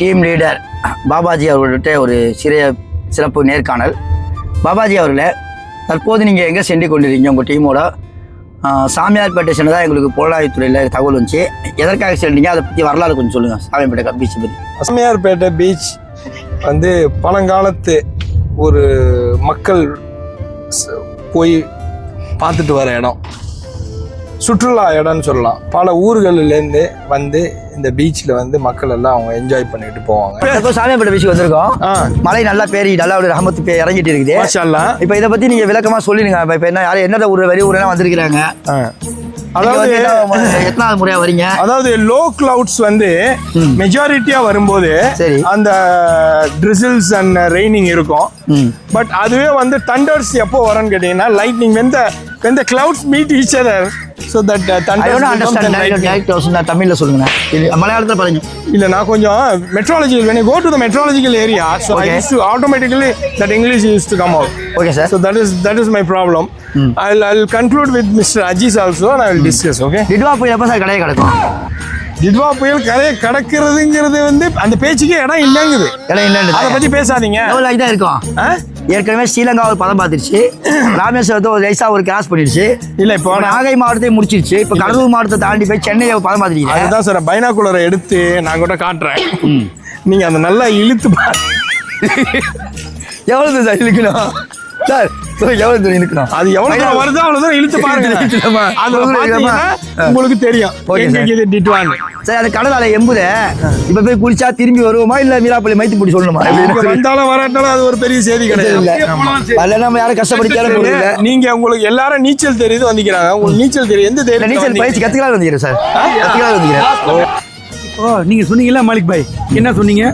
Team leader Babaji அவர்கள்ட்ட ஒரு சிறிய சிறப்பு நேர்காணல். பாபாஜி அவர்களே தற்போது நீங்கள் எங்கே சென்று கொண்டிருக்கீங்க உங்கள் டீமோட? சாமியார்பேட்டை சென்று தான் எங்களுக்கு புலனாய்வுத்துறையில் தகவல் வந்துச்சு. எதற்காக சென்றீங்க? அதை பற்றி வரலாறு கொஞ்சம் சொல்லுங்கள் சாமியார்பேட்டை பீச் பற்றி சாமியார்பேட்டை பீச் வந்து பழங்காலத்து ஒரு மக்கள் போய் பார்த்துட்டு வர இடம். சுற்றுலா இடம்னு சொல்லலாம். பல ஊர்களிலேருந்து வந்து இந்த பீச்சில் வந்து மக்கள் எல்லாம் அவங்க என்ஜாய் பண்ணிட்டு போவாங்க. இப்போ சாமியார்பேட்டை பீச்சுக்கு வந்திருக்கோம். ஆ. மழை நல்லா பேரி நல்லா ஒரு ரஹமத்து இறங்கிட்டு இருக்குது. இப்போ இதை பற்றி நீங்கள் விளக்கமாக சொல்லிடுங்க. இப்போ என்ன யார் என்னென்ன ஊர் வெளி ஊரெல்லாம் வந்திருக்கிறாங்க. நீங்க அதாவது என்ன- எத்தனாவது முறையாக வரீங்க? அதாவது லோ கிளவுட்ஸ் வந்து மெஜாரிட்டியா வரும்போது. அந்த ட்ரிசில்ஸ் அண்ட் ரெய்னிங் இருக்கும். பட் அதுவே வந்து தண்டர்ஸ் எப்போ வரும்னு கேட்டீங்கன்னா lightning when the when the clouds meet each other so that I தமிழில் சொல்லுங்க இது மலையாளத்தில் பாருங்க. இல்ல நான் கொஞ்சம் meteorology when you go to the meteorological area so i Okay. used to automatically that english used to come out. Okay sir so that is that is my problem. I'll i'll conclude with mr ajis also and i will discuss okay? Ditwah போய் எப்போ sir கடையை கிடக்கும். திட்வா புயல் கரையை கடக்கிறதுங்கிறது வந்து அந்த பேச்சுக்கே இடம் இல்லைங்குது. இடம் இல்லைன்னு அதை பத்தி பேசாதீங்க. எவ்வளோ தான் இருக்கும். ஆ? ஏற்கனவே ஸ்ரீலங்கா ஒரு பதம் பார்த்துருச்சு. ராமேஸ்வரத்தை ஒரு லைசா ஒரு கிராஸ் பண்ணிடுச்சு இல்ல இப்போ நாகை மாவட்டத்தை முடிச்சிருச்சு. இப்போ கடலூர் மாவட்டத்தை தாண்டி போய் சென்னையை பதம் பார்த்துருக்கீங்க. அதுதான் சார் பைனாகுலரை எடுத்து நான் கூட காட்டுறேன். நீங்க அந்த நல்லா இழுத்து பாரு எவ்வளோ சார் இழுக்கணும்? சார் சொல்லுங்க எவ்வளோ தூரம் இழுக்கணும்? அது எவ்வளவு தூரம் வருதோ அவ்வளவு தூரம் இழுத்து பாருங்க? பாத்தீங்கன்னா உங்களுக்கு தெரியும். சார் அந்த கடல் அலை எம்புத இப்போ போய் குளிச்சா திரும்பி வருவோமா? இல்லை மீராப்பள்ளி மைத்து பிடி சொல்லணுமா வந்தாலும் வராட்டாலும் அது ஒரு பெரிய செய்தி கிடையாது. அதில் நம்ம யாரும் கஷ்டப்படுத்தியாலும் போடுறது நீங்க உங்களுக்கு எல்லாரும் நீச்சல் தெரியுது வந்துக்கிறாங்க. உங்களுக்கு நீச்சல் தெரியும். எந்த தெரியும் நீச்சல் பயிற்சி கற்றுக்கலாம் வந்துக்கிறேன் சார் கற்றுக்கலாம் வந்துக்கிறேன் ஓ நீங்கள் சொன்னீங்கல்ல மாலிக் பாய். என்ன சொன்னீங்க?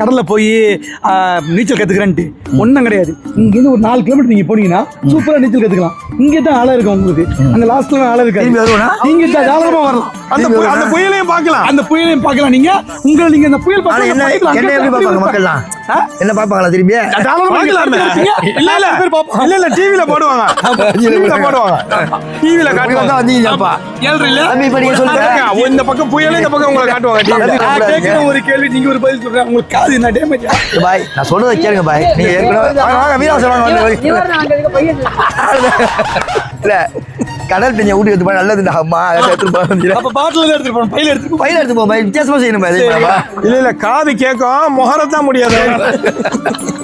கடலில் போய் நீச்சல் கற்றுக்கிறேன்ட்டு ஒன்றும் கிடையாது. இங்கேருந்து ஒரு நாலு கிலோமீட்டர் நீங்கள் போனீங்கன்னா சூப்பராக நீச்சல் கற்றுக்கலாம் இங்கே தான் ஆழம் இருக்கும் உங்களுக்கு. அங்கே லாஸ்ட்டில் ஆழம் இருக்காது. நீங்கள் தான் தாராளமாக வரலாம். அந்த அந்த புயலையும் பார்க்கலாம். அந்த புயலையும் பார்க்கலாம். நீங்கள் உங்களை நீங்கள் அந்த புயல் ஆனா என்ன என்ன எப்படி பார்ப்பாங்க மக்கள்லாம்? என்ன பார்ப்பாங்களா திரும்பி? பார்க்கலாமே. இல்ல இல்ல. இல்ல இல்ல டிவில போடுவாங்க. டிவில போடுவாங்க. டிவில இப்படி காட்டுவாங்க. நீங்க பாருங்க, இந்த பக்கம் புயல் இந்த பக்கம் உங்களை கேட்குற ஒரு கேள்வி நீங்கள் ஒரு பதில் சொல்கிறேன் உங்களுக்கு காது என்ன டேமேஜ் பாய் நான் சொல்றதை கேளுங்க பாய். நீங்க ஏற்கனவே வாங்க, வாங்க வீராசம். இல்ல. கடல் தண்ணியை ஊட்டி எடுத்து போய் நல்லது அம்மா. அதை எடுத்துட்டு போக அப்போ பாட்டில் எடுத்துட்டு போகணும் பையில எடுத்துட்டு பையில எடுத்து பாய் வித்தியாசமா செய்யணும் பாய் இதே இல்ல இல்ல காது கேட்கும் முகரத்தான் முடியாது.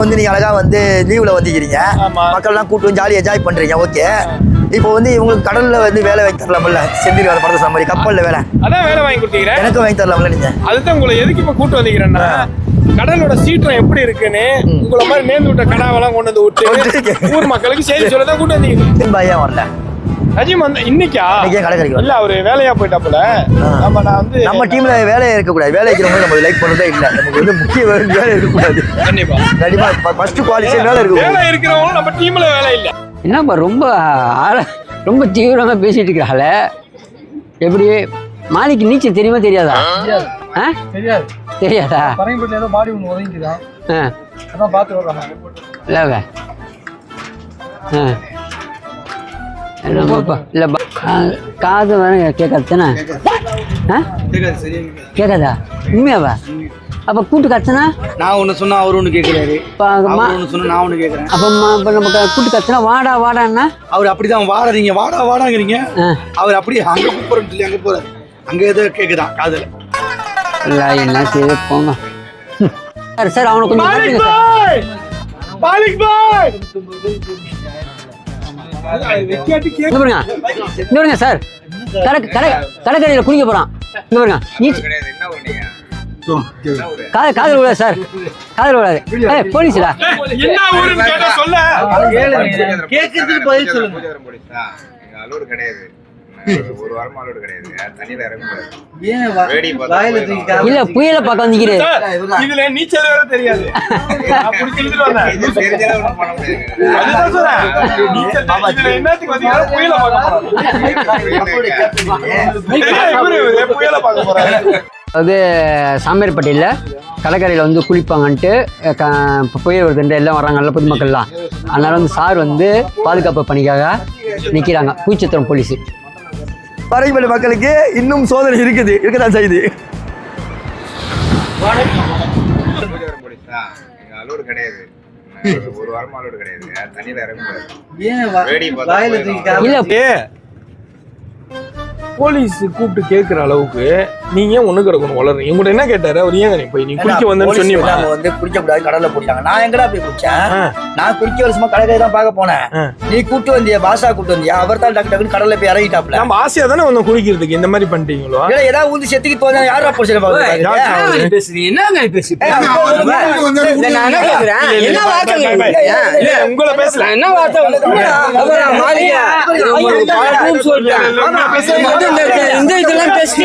வந்து நீங்க அழகா வந்து லீவ்ல வந்துக்கிறீங்க. மக்கள்லாம் கூட்டு வந்து ஜாலியா என்ஜாய் பண்றீங்க ஓகே இப்போ வந்து இவங்களுக்கு கடல்ல வந்து வேலை வாங்கி தரலாம்ல செந்தில் வேலை படத்தை மாதிரி கப்பல்ல வேலை. அதான் வேலை வாங்கி கொடுத்தீங்க. எனக்கும் வாங்கி தரலாம்ல நீங்க? அதுதான் உங்களை எதுக்கு இப்ப கூட்டு வந்தீங்கன்னா கடலோட சீற்றம் எப்படி இருக்குன்னு உங்களை மாதிரி நேர்ந்து விட்ட கடாவெல்லாம் கொண்டு வந்து விட்டு ஊர் மக்களுக்கு செய்தி சொல்ல தான் கூட்டு வந்தீங்க. பாய் ஏன் வரல. அஜிம் வந்து இன்னைக்கா? இன்னைக்கே கடை கிடைக்கும் இல்ல அவரு வேலையா போயிட்டாப்புல நம்ம நான் வந்து நம்ம டீம்ல வேலையே இருக்கக்கூடாது. வேலை இருக்கிறவங்க நம்ம லைக் பண்றதே இல்ல. நமக்கு வந்து முக்கிய வேலை இருக்கக்கூடாது. கண்டிப்பா. கண்டிப்பா ஃபர்ஸ்ட் குவாலிட்டி வேலை இருக்கும் வேலை இருக்கிறவங்களும் நம்ம டீம்ல வேலை இல்ல. என்னப்பா ரொம்ப ஆழ ரொம்ப தீவிரமாக பேசிட்டு இருக்கிறாள எப்படி? மாலிக்கு நீச்சல் தெரியுமா தெரியாதா? ஆ? தெரியாது. தெரியாதா? பரங்கிப்பட்டில் ஏதோ பாடி ஒன்று ஒதுங்கிதான் ஆ. அதான் பார்த்து வர்றாங்க இல்லைவ ஆ. இல்லைப்பா காது வேணும் கேட்காது தானே? ஆ? கேட்காதா உண்மையாவா? அப்போ கூட்டு கத்துனா? நான் ஒன்று சொன்னா அவர் ஒன்று கேட்குறாரு இப்போ ஒன்று சொன்னா நான் ஒன்று கேட்குறேன் அப்போ இப்போ நம்ம கூட்டு கத்துனா வாடா வாடான்னா? அவர் அப்படிதான் வாடாதீங்க வாடா வாடாங்கிறீங்க. அவர் அப்படியே அங்கே கூப்பிட்றேன்னு சொல்லி அங்கே போறாரு. அங்கே ஏதோ கேட்குதான் காதில். இல்லை என்ன செய்து போங்க. சார் சார் அவனை கொஞ்சம் பாலிக் பாய்! இங்க பாருங்க. இங்க பாருங்க சார். கடை கடை கடைக்கடையில் குளிக்க போறான். இங்க பாருங்க. நீச்சல் காது காதல் விடாது சார். காதல் விடாது ஏய் போலீஸ்டா? என்ன ஊருன்னு கேட்டா சொல்ல? கேட்கறதுக்கு பதில் சொல்லுங்க. அலோடு கிடையாது. ஒரு வாரமா அலோடு கிடையாது. தண்ணியில இல்ல புயலை இதுல நீச்சல் வேற தெரியாது. அது சாமியார்பட்டியில் கடற்கரையில் வந்து குளிப்பாங்கன்ட்டு க இப்போ புயல் வருதுன்ட்டு எல்லாம் வர்றாங்கல்ல பொதுமக்கள்லாம். அதனால வந்து சார் வந்து பாதுகாப்பு பணிக்காக நிற்கிறாங்க பூச்சத்திரம் போலீஸு. பறையப்பட்ட மக்களுக்கு இன்னும் சோதனை இருக்குது. இருக்கதான் கிடையாது ஒரு- வாரமா அலோடு கிடையாது தண்ணியில ஏ போலீஸ் கூப்பிட்டு கேட்குற அளவுக்கு நீங்க ஏன் ஒண்ணு கிடக்கணும் வளர்றீங்க உங்கள்ட்ட என்ன கேட்டாரு அவர் ஏன் நீ போய் நீ குளிக்க வந்தேன்னு சொன்னீங்க அவங்க வந்து குடிக்க கூடாது கடல்ல போட்டாங்க நான் எங்கடா போய் குடிச்சேன். நான் குடிக்க வருஷமா கடற்கரை தான் பார்க்க போனேன். நீ கூட்டு வந்தியா பாஷா கூட்டு வந்தியா அவர் தான் டக்கு டக்குன்னு கடல்ல போய் இறங்கிட்டாப்ல நம்ம ஆசையா தானே வந்தோம் குளிக்கிறதுக்கு இந்த மாதிரி பண்ணிட்டீங்களோ இல்ல ஏதாவது ஊந்து செத்துக்கு தோணா யாரா போச்சு யார் பேசுறீங்க என்ன பேசி இல்ல, இல்ல, உங்களை பேசல என்ன வார்த்தை இந்த இதெல்லாம் பேசி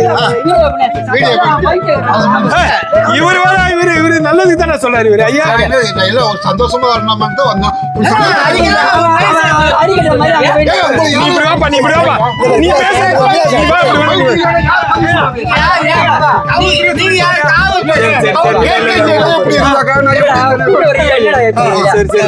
இவரு வேற இவரு இவரு நல்லதுக்கு தானே சொல்றாரு இவரு ஐயா சந்தோஷமா வரணும்னு தான் வந்தோம் இப்படி வாப்பா நீ இப்படி வாப்பா நீ பேச நீ வா, இப்படி வா, இப்படி வா. சரி. சரி